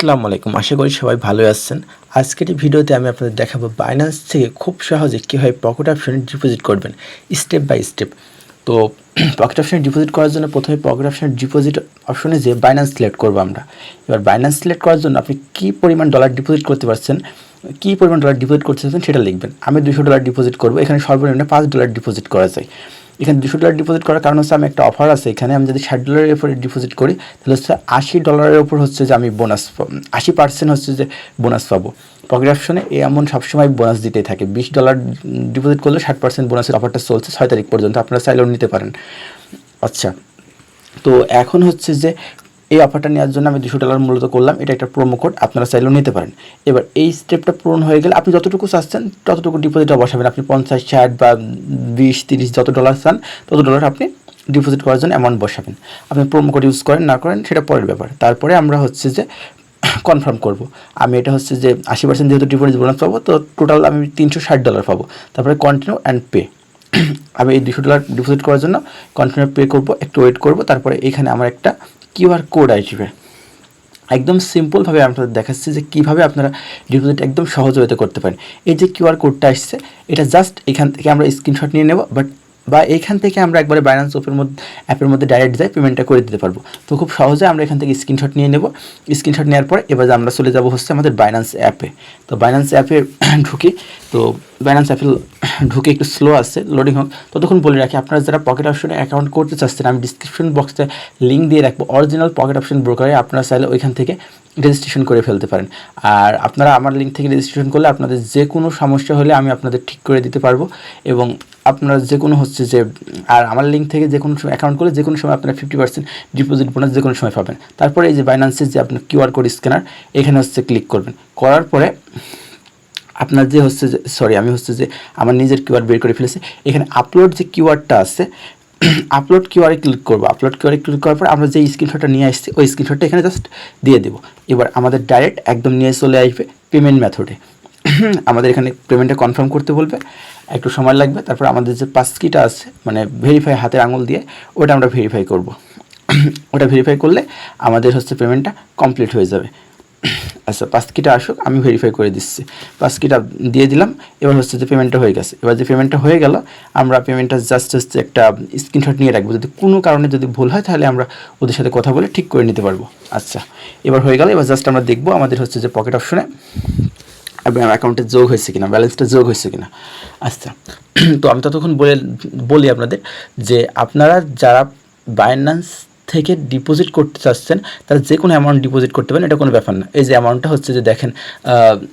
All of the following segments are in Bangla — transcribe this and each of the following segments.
আসসালামু আলাইকুম। আশা করি সবাই ভালো আছেন। আজকের এই ভিডিওতে আমি আপনাদের দেখাবো বাইন্যান্স থেকে খুব সহজে কীভাবে পকেট অপশনে ডিপোজিট করবেন স্টেপ বাই স্টেপ তো পকেট অপশনে ডিপোজিট করার জন্য প্রথমে পকেট অপশনের ডিপোজিট অপশনে যে বাইন্যান্স সিলেক্ট করব আমরা। এবার বাইন্যান্স সিলেক্ট করার জন্য আপনি কী পরিমাণ ডলার ডিপোজিট করতে পারছেন, কী পরিমাণ ডলার ডিপোজিট করতে চাচ্ছেন সেটা লিখবেন। আমি দুশো ডলার ডিপোজিট করব, এখানে সর্বনিম্ন পাঁচ ডলার ডিপোজিট করা যায়। এখানে দুশো ডলার ডিপোজিট করার কারণ হচ্ছে আমি একটা অফার আছে এখানে। আমি যদি ষাট ডলারের উপরে ডিপোজিট করি, তাহলে হচ্ছে আশি ডলারের উপর হচ্ছে যে আমি বোনাস আশি পার্সেন্ট হচ্ছে যে বোনাস পাবো। পকেট অপশনে এ এমন সবসময় বোনাস দিতেই থাকে। বিশ ডলার ডিপোজিট করলে ষাট পার্সেন্ট বোনাসের অফারটা চলছে ছয় তারিখ পর্যন্ত। আপনারা চাইলেও নিতে পারেন। আচ্ছা তো এখন হচ্ছে যে এই অফারটা নেওয়ার জন্য আমি দুশো ডলার মূলত করলাম। এটা একটা প্রোমো কোড আপনারা চাইলেও নিতে পারেন। এবার এই স্টেপটা পূরণ হয়ে গেলে আপনি যতটুকু চাচ্ছেন, ততটুকু ডিপোজিটটা বসাবেন। আপনি পঞ্চাশ, ষাট বা বিশ, তিরিশ যত ডলার চান, তত ডলার আপনি ডিপোজিট করার জন্য অ্যামাউন্ট বসাবেন। আপনি প্রোমো কোড ইউজ করেন, না করেন, সেটা পরের ব্যাপার। তারপরে আমরা হচ্ছে যে কনফার্ম করব। আমি এটা হচ্ছে যে আশি পার্সেন্ট যেহেতু ডিপোজিট বোনাস পাবো, তো টোটাল আমি তিনশো ষাট ডলার পাবো। তারপরে কন্টিনিউ অ্যান্ড পে আমি এই দুশো ডলার ডিপোজিট করার জন্য কন্টিনিউ পে করব, একটু ওয়েট করব। তারপরে এখানে আমার একটা কিউআর কোড আসবে। একদম সিম্পলভাবে আপনাদের দেখাচ্ছি যে কীভাবে আপনারা ডিপোজিট একদম সহজ ওয়েতে করতে পারেন। এই যে কিউআর কোডটা আসছে, এটা জাস্ট এখান থেকে আমরা স্ক্রিনশট নিয়ে নেব বাট বা এইখান থেকে আমরা একবারে বাইন্যান্স অ্যাপের মধ্যে অ্যাপের মধ্যে ডাইরেক্ট যাই পেমেন্টটা করে দিতে পারব। তো খুব সহজে আমরা এখান থেকে স্ক্রিনশট নিয়ে নেব। স্ক্রিনশট নেওয়ার পরে এবার আমরা চলে যাব হচ্ছে আমাদের বাইন্যান্স অ্যাপে তো বাইন্যান্স অ্যাপে ঢুকি। তো বাইন্যান্স অ্যাপে ঢুকে একটু স্লো আসছে লোডিং হোক। ততক্ষণ বলে রাখি, আপনারা যারা পকেট অপশনে অ্যাকাউন্ট করতে চাচ্ছেন, আমি ডিসক্রিপশন বক্সে লিঙ্ক দিয়ে রাখব। অরিজিনাল পকেট অপশন ব্রোকারে আপনারা চাইলে ওইখান থেকে রেজিস্ট্রেশন করে ফেলতে পারেন। আর আপনারা আমার লিঙ্ক থেকে রেজিস্ট্রেশন করলে আপনাদের যে কোনো সমস্যা হলে আমি আপনাদের ঠিক করে দিতে পারব। এবং আপনারা যে কোনো হচ্ছে যে, আর আমার লিঙ্ক থেকে যে কোনো অ্যাকাউন্ট করলে যে কোনো সময় আপনারা ফিফটি পার্সেন্ট ডিপোজিট বোনাস যে কোনো সময় পাবেন। তারপরে এই যে বাইন্যান্সের যে আপনার কিউআর কোড স্ক্যানার এখানে হচ্ছে ক্লিক করবেন। করার পরে আপনার যে হচ্ছে যে সরি আমি হচ্ছে যে আমার নিজের কিউআর বের করে ফেলেছি। এখানে আপলোড যে কিউআরটা আছে আপলোড কিউআরে ক্লিক করব। আপলোড কিউআরে ক্লিক করার পর আমরা যে স্ক্রিনশটটা নিয়ে আসছি, ওই স্ক্রিনশটটা এখানে জাস্ট দিয়ে দেবো। এবার আমাদের ডাইরেক্ট একদম নিয়ে চলে আসবে পেমেন্ট মেথডে আমাদের এখানে পেমেন্টটা কনফার্ম করতে বলবে। একটু সময় লাগবে, তারপর আমাদের যে পাস কিটা আছে মানে ভেরিফাই হাতের আঙুল দিয়ে, ওটা আমরা ভেরিফাই করব। ওটা ভেরিফাই করলে আমাদের হচ্ছে পেমেন্টটা কমপ্লিট হয়ে যাবে। আচ্ছা পাসকিটা আসুক, আমি ভেরিফাই করে দিচ্ছি। পাসকিটা দিয়ে দিলাম, এবার হচ্ছে যে পেমেন্টটা হয়ে গেছে। এবার যে পেমেন্টটা হয়ে গেল, আমরা পেমেন্টটা জাস্ট হচ্ছে একটা স্ক্রিনশট নিয়ে রাখব। যদি কোনো কারণে যদি ভুল হয়, তাহলে আমরা ওদের সাথে কথা বলে ঠিক করে নিতে পারব। আচ্ছা এবার হয়ে গেল, এবার জাস্ট আমরা দেখব আমাদের হচ্ছে যে পকেট অপশনে অ্যাকাউন্টে যোগ হয়েছে কিনা ব্যালেন্সটা যোগ হয়েছে কিনা। আচ্ছা তো আমি ততক্ষণ বলে, বলি আপনাদের যে আপনারা যারা বাইন্যান্স থেকে ডিপোজিট করতে চাচ্ছেন, তারা যে কোনো অ্যামাউন্ট ডিপোজিট করতে পারেন, এটা কোনো ব্যাপার না। এই যে অ্যামাউন্টটা হচ্ছে যে দেখেন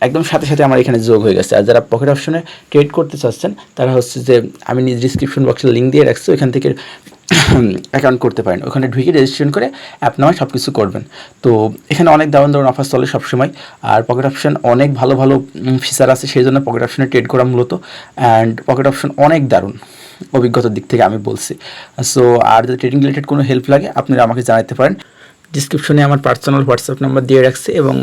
একদম সাথে সাথে আমার এখানে যোগ হয়ে গেছে। আর যারা পকেট অপশনে ট্রেড করতে চাচ্ছেন, তারা হচ্ছে যে আমি নিজ ডিসক্রিপশন বক্সে লিঙ্ক দিয়ে রাখছি, ওইখান থেকে অ্যাকাউন্ট করতে পারেন। ওখানে ঢুকে রেজিস্ট্রেশন করে অ্যাপ নামে সব কিছু করবেন। তো এখানে অনেক দারুণ দারুণ অফার চলে সবসময়। আর পকেট অপশন অনেক ভালো ভালো ফিচার আছে, সেই জন্য পকেট অপশনে ট্রেড করা মূলত। অ্যান্ড পকেট অপশন অনেক দারুণ অভিজ্ঞতার দিক থেকে আমি বলছি। সো আর যদি ট্রেডিং রিলেটেড কোনো হেল্প লাগে আপনারা আমাকে জানাতে পারেন। ডিসক্রিপশনে আমার পার্সোনাল হোয়াটসঅ্যাপ নাম্বার দিয়ে রাখছি এবং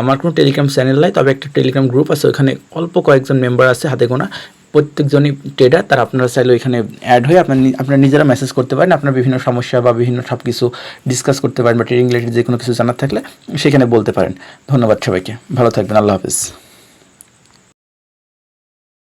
আমার কোনো টেলিগ্রাম চ্যানেল নাই, তবে একটা টেলিগ্রাম গ্রুপ আছে। ওখানে অল্প কয়েকজন মেম্বার আছে হাতে গোনা। প্রত্যেকজনই ট্রেডার তারা আপনারা চাইলে ওইখানে অ্যাড হয়ে আপনার আপনারা নিজেরা মেসেজ করতে পারেন, আপনার বিভিন্ন সমস্যা বা বিভিন্ন সব কিছু ডিসকাস করতে পারেন বা ট্রেডিং রিলেটেড যে কোনো কিছু জানার থাকলে সেখানে বলতে পারেন। ধন্যবাদ সবাইকে। ভালো থাকবেন। আল্লাহ হাফিজ।